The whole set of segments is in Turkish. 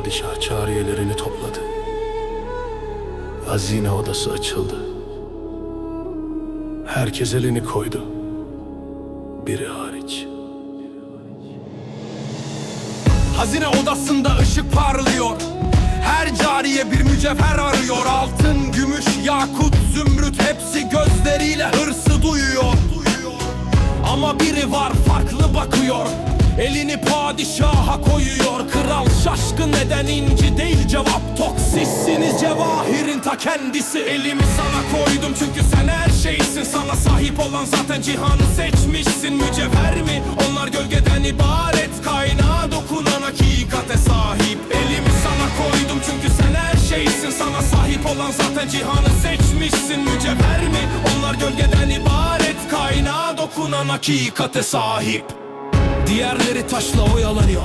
padişah cariyelerini topladı. Hazine odası açıldı. Herkes elini koydu. Biri hariç. Hazine odasında ışık parlıyor Her cariye bir mücevher arıyor Altın, gümüş, yakut, zümrüt Hepsi gözleriyle hırsı duyuyor Ama biri var farklı bakıyor Elini padişaha koyuyor Kral. Şaşkın neden inci değil cevap. Toksisiniz cevahirin ta kendisi. Elimi sana koydum çünkü sen her şeysin. Sana sahip olan zaten cihanı seçmişsin. Mücevher mi? Onlar gölgeden ibaret. Kaynağa dokunan hakikate sahip. Elimi sana koydum çünkü sen her şeysin. Sana sahip olan zaten cihanı seçmişsin. Mücevher mi? Onlar gölgeden ibaret. Kaynağa dokunan hakikate sahip Diğerleri taşla oyalanıyor.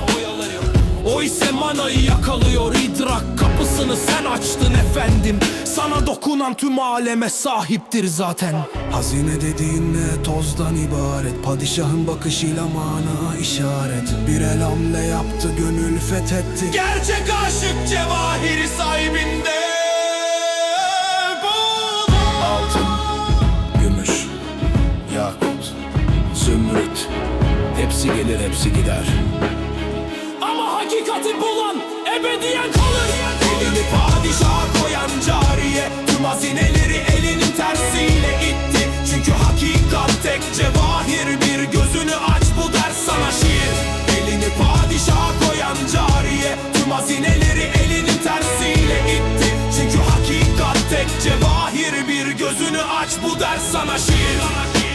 O ise manayı yakalıyor. İdrak kapısını sen açtın efendim. Sana dokunan tüm aleme sahiptir zaten. Hazine dediğin ne? Tozdan ibaret. Padişahın bakışıyla mana işaret. Bir el hamle yaptı gönül fethetti. Gerçek aşık cevahiri sahibinde Hepsi gelir, hepsi gider. Ama hakikati bulan ebediyen kalır. Elini padişaha koyan cariye Tüm hazineleri elinin tersiyle itti. Çünkü hakikat tek cevahir Bir gözünü aç bu ders sana şiir. Elini padişaha koyan cariye Tüm hazineleri elinin tersiyle itti. Çünkü hakikat tek cevahir Bir gözünü aç bu ders sana şiir